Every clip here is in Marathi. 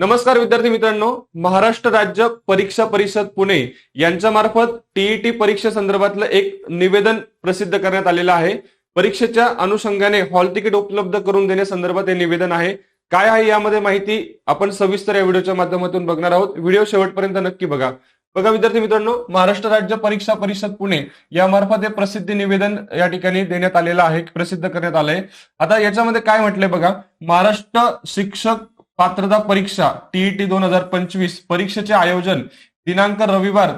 नमस्कार विद्यार्थी मित्रांनो महाराष्ट्र राज्य परीक्षा परिषद पुणे यांच्या मार्फत टीईटी परीक्षेसंदर्भातलं एक निवेदन प्रसिद्ध करण्यात आलेलं आहे. परीक्षेच्या अनुषंगाने हॉल तिकीट उपलब्ध करून देण्यासंदर्भात हे निवेदन आहे. काय आहे यामध्ये माहिती आपण सविस्तर या व्हिडिओच्या माध्यमातून बघणार आहोत. व्हिडिओ शेवटपर्यंत नक्की बघा. बघा विद्यार्थी मित्रांनो महाराष्ट्र राज्य परीक्षा परिषद पुणे यामार्फत हे प्रसिद्धी निवेदन या ठिकाणी देण्यात आलेलं आहे प्रसिद्ध करण्यात आलंय. आता याच्यामध्ये काय म्हटलंय बघा. महाराष्ट्र शिक्षक पात्रता परीक्षा टीईटी दोन हजार पंचवीस परीक्षेचे आयोजन दिनांक रविवार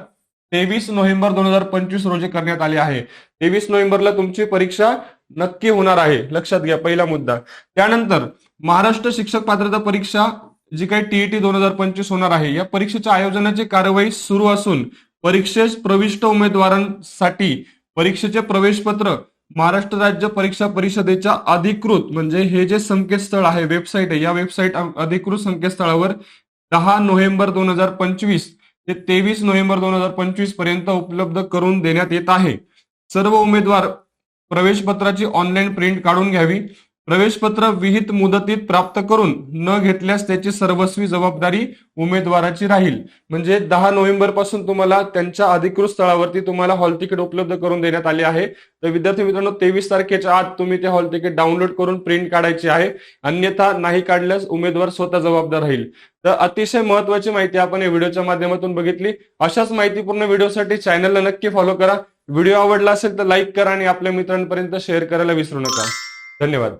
तेवीस नोव्हेंबर दोन हजार पंचवीस रोजी करण्यात आले आहे. तेवीस नोव्हेंबरला तुमची परीक्षा नक्की होणार आहे. लक्षात घ्या पहिला मुद्दा. त्यानंतर महाराष्ट्र शिक्षक पात्रता परीक्षा जी काही टीईटी दोन हजार पंचवीस होणार आहे या परीक्षेच्या आयोजनाची कारवाई सुरू असून परीक्षेस प्रविष्ट उमेदवारांसाठी परीक्षेचे प्रवेशपत्र महाराष्ट्र राज्य परीक्षा परिषदेच्या अधिकृत म्हणजे हे जे संकेतस्थळ आहे वेबसाईट आहे या वेबसाईट अधिकृत संकेतस्थळावर दहा नोव्हेंबर दोन हजार पंचवीस ते तेवीस नोव्हेंबर दोन हजार पंचवीसपर्यंत उपलब्ध करून देण्यात येत आहे. सर्व उमेदवार प्रवेशपत्राची ऑनलाईन प्रिंट काढून घ्यावी. प्रवेशपत्र विहित मुदतीत प्राप्त करून न घेतल्यास त्याची सर्वस्वी जबाबदारी उमेदवाराची राहील. म्हणजे दहा नोव्हेंबरपासून तुम्हाला त्यांच्या अधिकृत स्थळावरती तुम्हाला हॉल तिकीट उपलब्ध करून देण्यात आले आहे. तर विद्यार्थी मित्रांनो तेवीस तारखेच्या आत तुम्ही ते हॉल तिकीट डाउनलोड करून प्रिंट काढायची आहे. अन्यथा नाही काढल्यास उमेदवार स्वतः जबाबदार राहील. तर अतिशय महत्वाची माहिती आपण या व्हिडिओच्या माध्यमातून बघितली. अशाच माहितीपूर्ण व्हिडिओसाठी चॅनलला नक्की फॉलो करा. व्हिडिओ आवडला असेल तर लाईक करा आणि आपल्या मित्रांपर्यंत शेअर करायला विसरू नका. धन्यवाद.